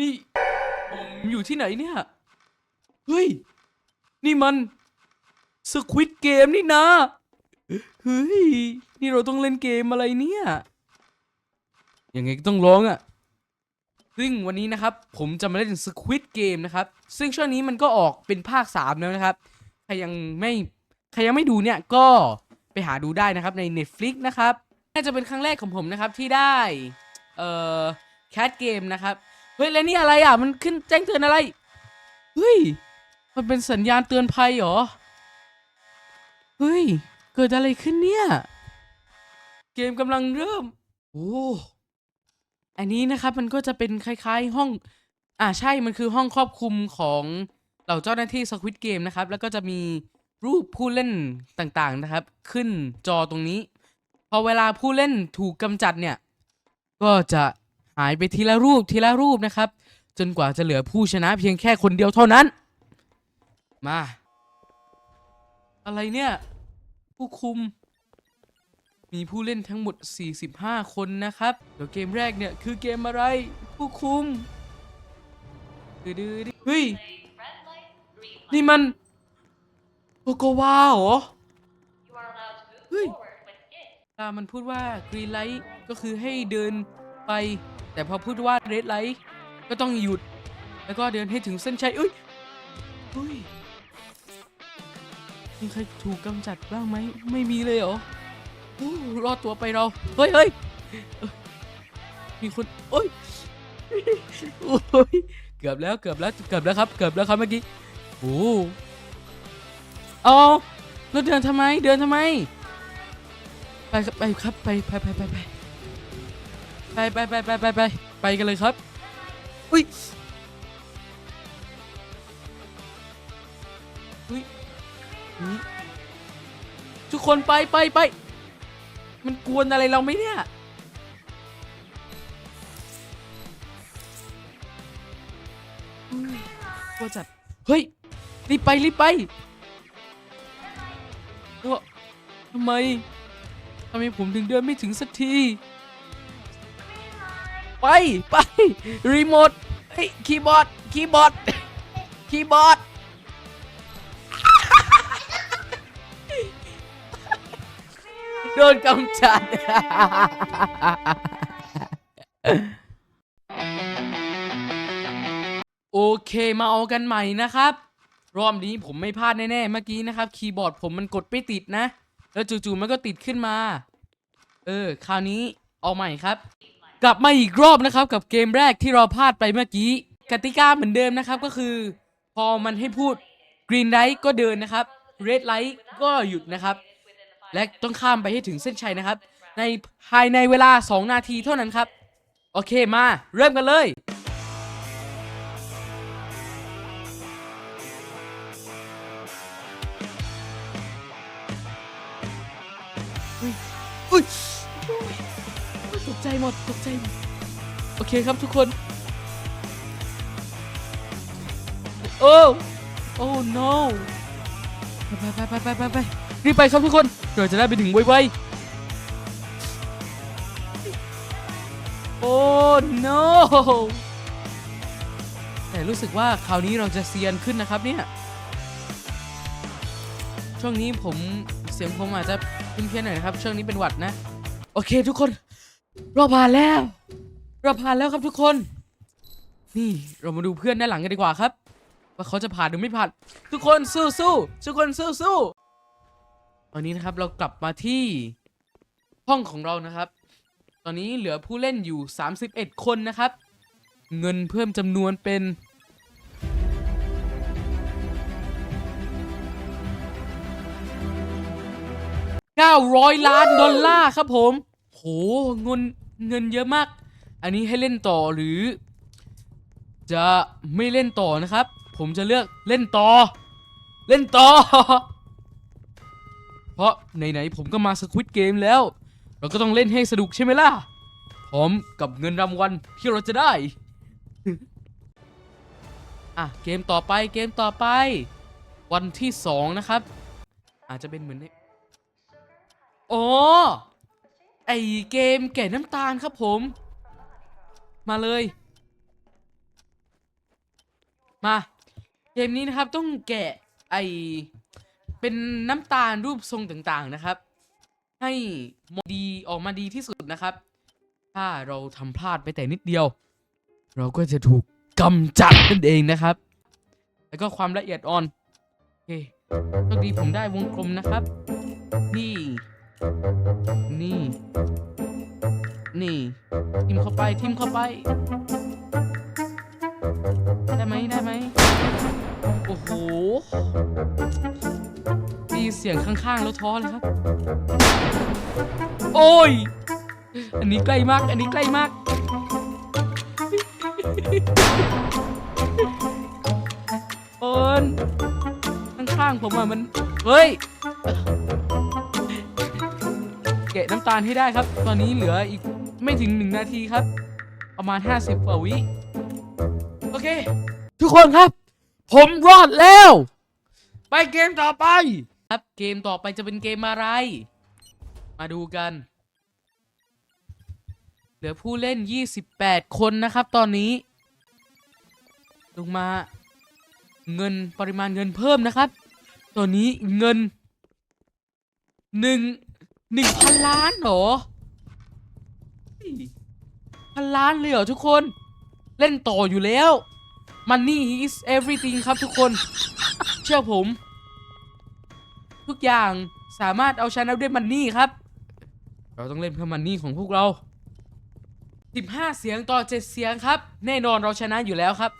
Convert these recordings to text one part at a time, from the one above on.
นี่ผมอยู่ที่ไหนเนี่ย เฮ้ย นี่มันสควิตเกมนี่นะ เฮ้ย นี่เราต้องเล่นเกมอะไรเนี่ย ยังไงก็ต้องร้องอะ่ะ ซึ่งวันนี้นะครับ ผมจะมาเล่นสควิตเกมนะครับ ซึ่งช่วงนี้มันก็ออกเป็นภาค 3 แล้วนะครับ ใครยังไม่ใครยังไม่ดูเนี่ยก็ไปหาดูได้นะครับใน Netflix นะครับ น่าจะเป็นครั้งแรกของผมนะครับที่ได้ เอ่อแคทเกมนะครับ ฮ้ยแล้วนี่อะไรอะ มันขึ้นแจ้งเตือนอะไร เฮ้ย มันเป็นสัญญาณเตือนภัยเหรอ เฮ้ย เกิดอะไรขึ้นเนี่ย เกมกำลังเริ่ม โอ้ อันนี้นะครับมันก็จะเป็นคล้ายๆห้อง อ่าใช่ มันคือห้องครอบคลุมของเหล่าเจ้าหน้าที่สควิตเกมนะครับ แล้วก็จะมีรูปผู้เล่นต่างๆนะครับ ขึ้นจอตรงนี้ พอเวลาผู้เล่นถูกกำจัดเนี่ย ก็จะายไปทีละรูปทีละรูปนะครับ จนกว่าจะเหลือผู้ชนะเพียงแค่คนเดียวเท่านั้น มา อะไรเนี่ย ผู้คุม มีผู้เล่นทั้งหมด 45 คนนะครับ เดี๋ยวเกมแรกเนี่ย คือเกมอะไร ผู้คุมดื้อๆดิเฮ้ย นี่มันโกโกวาเหรอ เฮ้ยตามันพูดว่า green light ก็คือให้เดินไป แต่พอพูดว่า red light ก็ต้องหยุด แล้วก็เดินให้ถึงเส้นชัยเอ้ยเฮ้ยมีใครถูกกำจัดบ้างไหมไม่มีเลยเหรออรอดตัวไปเรา เฮ้ยเฮ้ยมีคนโอ้ยโอ้ย เกือบแล้ว เกือบแล้ว เกือบแล้วครับ เกือบแล้วครับเมื่อกี้ โอ้เอาแล้วเดินทำไม เดินทำไม ไปครับไปครับ ไปไปไปไปไป ไปไปไปไปไปไปไปกันเลยครับ อุ้ยอุ้ยนี่ทุกคนไปไปไป มันกวนอะไรเราไหมเนี่ย อุ้ยกลัวจัด เฮ้ย รีบไปรีบไปเอ้อทำไม ทำไมผมถึงเดินไม่ถึงสักที ไป ไป รีโมทเฮ้ยคีย์บอร์ด คีย์บอร์ด คีย์บอร์ด โดนกำจัด โอเคมาเอากันใหม่นะครับ รอบนี้ผมไม่พลาดแน่ๆ เมื่อกี้นะครับ คีย์บอร์ดผมมันกดไม่ติดนะ แล้วจู่ๆมันก็ติดขึ้นมา เออ คราวนี้เอาใหม่ครับ กลับมาอีกรอบนะครับกับเกมแรกที่เราพลาดไปเมื่อกี้ กติกาเหมือนเดิมนะครับก็คือ พอมันให้พูดกรีนไลท์ก็เดินนะครับเรดไลท์ก็หยุดนะครับ และต้องข้ามไปให้ถึงเส้นชัยนะครับ ในภายในเวลา 2 นาทีเท่านั้นครับ โอเคมา เริ่มกันเลย ตกใจหมดตกใจหมดโอเคครับทุกคน โอ้โอ้ no ไปไปไปไปไปไปรีบไปครับทุกคนเราจะได้ไปถึงไวๆโอ้ no แต่รู้สึกว่าคราวนี้เราจะเซียนขึ้นนะครับเนี่ย ช่วงนี้ผมเสียงผมอาจจะเพี้ยนๆหน่อยนะครับ ช่วงนี้เป็นหวัดนะ โอเคทุกคน เราผ่านแล้ว เราผ่านแล้วครับทุกคน นี่เรามาดูเพื่อนด้านหลังกันดีกว่าครับ ว่าเขาจะผ่านหรือไม่ผ่าน ทุกคนสู้สู้ทุกคนสู้สู้ตอนนี้นะครับเรากลับมาที่ห้องของเรานะครับ ตอนนี้เหลือผู้เล่นอยู่ 31 คนนะครับ เงินเพิ่มจำนวนเป็น900 ล้านดอลลาร์ครับผม โหเงินเงินเยอะมาก อันนี้ให้เล่นต่อหรือ จะไม่เล่นต่อนะครับ ผมจะเลือกเล่นต่อ เล่นต่อ เพราะไหนๆผมก็มาสควิตเกมแล้ว เราก็ต้องเล่นให้สนุกใช่ไหมล่ะ พร้อมกับเงินรางวัลที่เราจะได้ อะเกมต่อไปเกมต่อไป วันที่สองนะครับ อาจจะเป็นเหมือนในอ๋อ ไอเกมแก่น้ำตาลครับผม มาเลย มา เกมนี้นะครับต้องแกะไอเป็นน้ำตาลรูปทรงต่างๆนะครับ ให้มดีออกมาดีที่สุดนะครับ ถ้าเราทำพลาดไปแต่นิดเดียว เราก็จะถูกกำจัดนั่นเองนะครับ แล้วก็ความละเอียดอ่อนโอเคโชคดีผมได้วงกลมนะครับ นี่ นี่ นี่ ทิมเข้าไป ทิมเข้าไป ได้ไหมได้ไหมโอ้โหมีเสียงข้างๆแล้วท้อเลยครับ โอ้ย อันนี้ใกล้มาก อันนี้ใกล้มาก โอนข้างๆผมอะมัน เฮ้ยะน้ำตาลให้ได้ครับ ตอนนี้เหลืออีกไม่ถึงหนึ่งนาทีครับ ประมาณ 50กว่าวิโอเค ทุกคนครับ ผมรอดแล้ว ไปเกมต่อไป ครับเกมต่อไปจะเป็นเกมอะไร มาดูกัน เหลือผู้เล่น 28 คนนะครับ ตอนนี้ลงมาเงินปริมาณเงินเพิ่มนะครับ ตอนนี้เงินหนึ่ง หนึ่งพันล้านเหรอเฮ้ยพันล้านเลยเหรอทุกคน เล่นต่ออยู่แล้ว Money is everything ครับทุกคน เชื่อผม ทุกอย่างสามารถเอาชนะด้วยมันนี่ครับ เราต้องเล่นเพื่อมันนี่ของพวกเรา 15 เสียงต่อ 7 เสียงครับ แน่นอนเราชนะอยู่แล้วครับ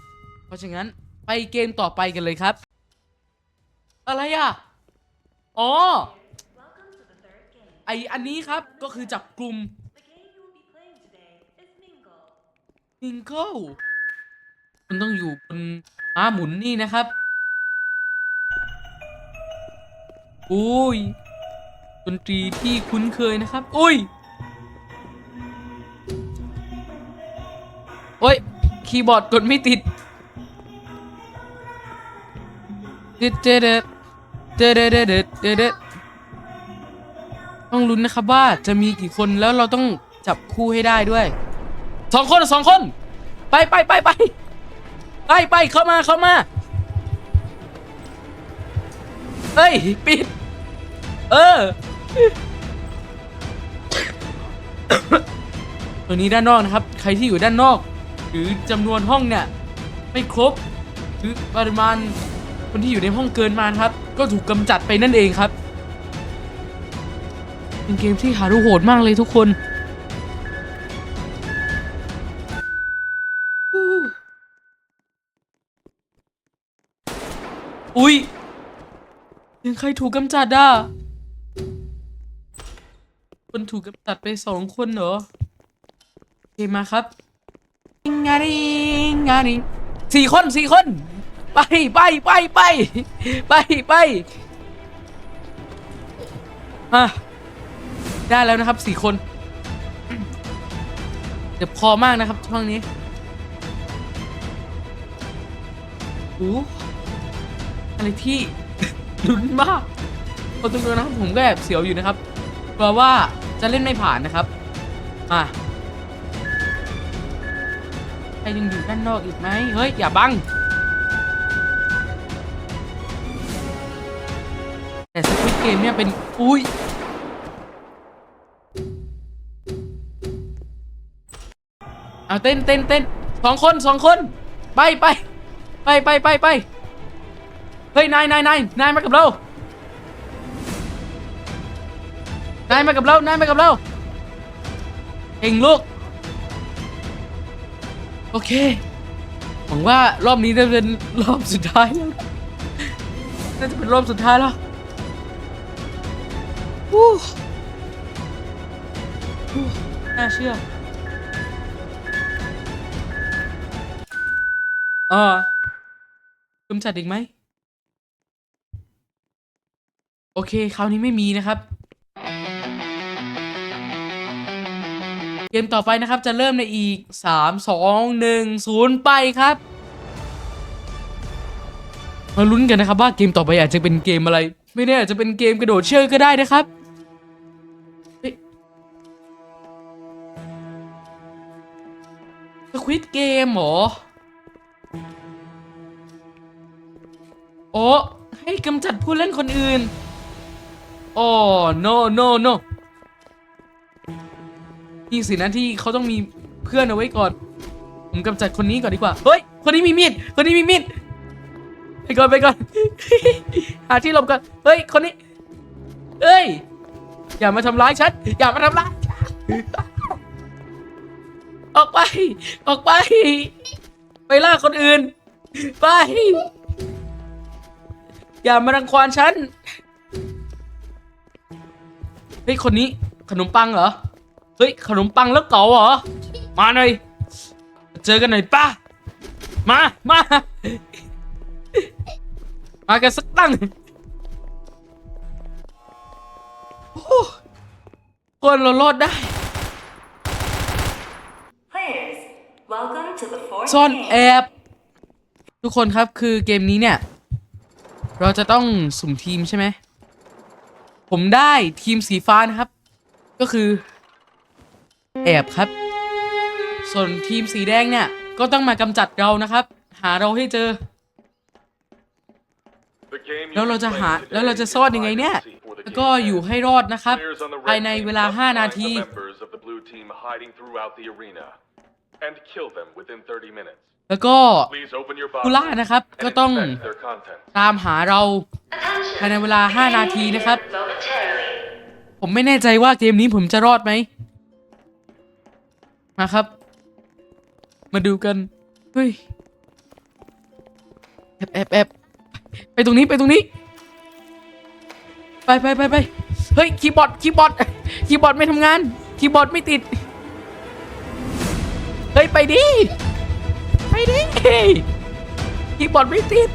เพราะฉะนั้นไปเกมต่อไปกันเลยครับ อะไรอะ อ๋อไไออันนี้ครับก็คือจับกลุ่มมิงเกิลมันต้องอยู่บนม้าหมุนนี่นะครับอุ้ยดนตรีที่คุ้นเคยนะครับอุ้ยโอ้ย คีย์บอร์ดกดไม่ติดเด็ดเด็ดเด็ดเด็ดเด็ดเด็ด ต้องลุ้นนะครับว่าจะมีกี่คนแล้วเราต้องจับคู่ให้ได้ด้วยสองคนสองคน ไปไปไปไปไปไปเข้ามาเข้ามาเฮ้ยปิด เออ ตัวนี้ด้านนอกนะครับ ใครที่อยู่ด้านนอก หรือจำนวนห้องเนี่ย ไม่ครบหรือปริมาณคนที่อยู่ในห้องเกินมาครับ ก็ถูกกำจัดไปนั่นเองครับ เป็นเกมที่หาดูโหดมากเลยทุกคนอุ๊ยยังใครถูกกำจัดอะ คนถูกกำจัดไปสองคนเหรอโอเคมาครับงานิงงานิสี่คนสี่คน ไปไปไปไปไปไปอะ ได้แล้วนะครับสี่คนเจ็บคอมากนะครับช่วงนี้โอ้อะไรที่ ลุ้นมากเอาตรงนะครับผมก็แอบเสียวอยู่นะครับกลัวว่าจะเล่นไม่ผ่านนะครับมาใครยังอยู่ด้านนอกอีกไหมเฮ้ย อย่าบัง แต่สควิตเกมเนี่ยเป็น อุ้ย เอาเต้นเต้นเต้นสองคนสองคน ไปไปไปไปไปไปเฮ้ยนายนายนายนายมากับเรา นายมากับเรา นายมากับเราเก่งลูก โอเค หวังว่ารอบนี้จะเป็นรอบสุดท้ายแล้ว น่าจะเป็นรอบสุดท้ายแล้ววู้วู้น่าเชื่อ เออกำจัดอีกไหม โอเค คราวนี้ไม่มีนะครับ เกมต่อไปนะครับจะเริ่มในอีก 3 2 1 0 ไปครับ มาลุ้นกันนะครับว่าเกมต่อไปอาจจะเป็นเกมอะไร ไม่แน่อาจจะเป็นเกมกระโดดเชือกก็ได้นะครับสควิตเกมหรอ โอ้ให้กำจัดผู้เล่นคนอื่น โอ้ no no no นี่สินะที่เขาต้องมีเพื่อนเอาไว้ก่อน ผมกำจัดคนนี้ก่อนดีกว่า เฮ้ย คนนี้มีมีด คนนี้มีมีด ไปก่อนไปก่อน หาที่หลบก่อน เฮ้ย คนนี้เฮ้ย อย่ามาทำร้ายฉัน อย่ามาทำร้าย ออกไป ออกไป ไปล่าคนอื่น ไป อย่ามารังควานฉัน เฮ้ย คนนี้ขนมปังเหรอ เฮ้ย ขนมปังแล้วเก๋าเหรอ มาหน่อย เจอกันหน่อยป้า มา มา มากันสักตั้งโอ้คนเรารอดได้ Players, welcome to the fourth ซ่อน game. แอบ ทุกคนครับคือเกมนี้เนี่ย เราจะต้องสุ่มทีมใช่ไหม ผมได้ทีมสีฟ้านะครับ ก็คือ แอบครับ ส่วนทีมสีแดงเนี่ย ก็ต้องมากำจัดเรานะครับ หาเราให้เจอ แล้วเราจะหาแล้วเราจะซ่อนยังไงเนี่ย แล้วก็อยู่ให้รอดนะครับ ภายในเวลา 5 นาที แล้วก็กุล่านะครับ ก็ต้องตามหาเราภายในเวลา 5 นาทีนะครับ ผมไม่แน่ใจว่าเกมนี้ผมจะรอดไหมมาครับ มาดูกัน เฮ้ยแอบแอบแอบไปตรงนี้ไปตรงนี้ ไปไปไปไปเฮ้ยคีย์บอร์ดคีย์บอร์ดคีย์บอร์ดไม่ทำงาน คีย์บอร์ดไม่ติด เฮ้ย ไปดิ ไปดิคีย์บอร์ดไม่ติด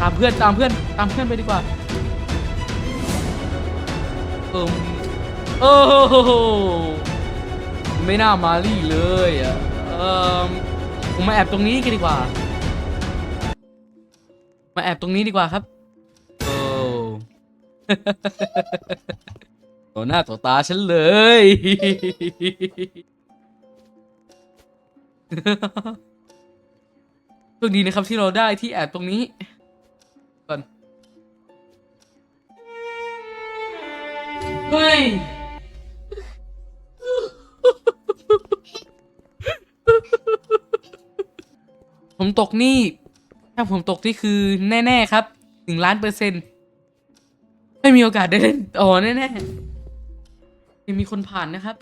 ตามเพื่อนตามเพื่อนตามเพื่อนไปดีกว่า เอมโอ้โหไม่น่ามารี่เลยอะเออผมมาแอบตรงนี้กันดีกว่า มาแอบตรงนี้ดีกว่าครับ โอ้ ต่อหน้าต่อตาฉันเลย โชคดีนะครับที่เราได้ที่แอบตรงนี้ ก่อน เฮ้ย ผมตกหนี่ ถ้าผมตกนี่คือแน่ ๆ ครับหนึ่งล้านเปอร์เซ็นต์ ไม่มีโอกาสได้เล่นอ๋อแน่ ๆ ยังมีคนผ่านนะครับ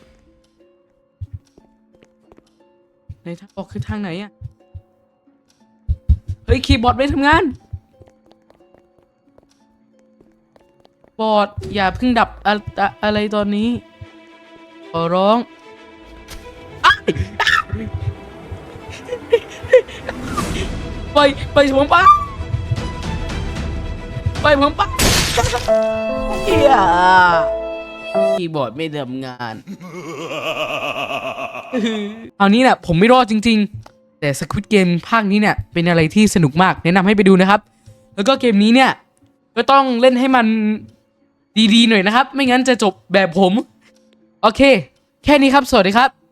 ในทางออกคือทางไหนอะเฮ้ยคีย์บอร์ดไม่ทำงาน บอร์ดอย่าเพิ่งดับอะอะอะไรตอนนี้ ขอร้องอ้ายไปไปผมปะไปผมปะเฮีย คีย์บอร์ดไม่ทำงาน เอานี้เนี่ยผมไม่รอดจริง ๆ แต่ Squid Game ภาคนี้เนี่ยเป็นอะไรที่สนุกมากแนะนำให้ไปดูนะครับ แล้วก็เกมนี้เนี่ย ก็ต้องเล่นให้มันดีๆหน่อยนะครับ ไม่งั้นจะจบแบบผม โอเค แค่นี้ครับ สวัสดีครับ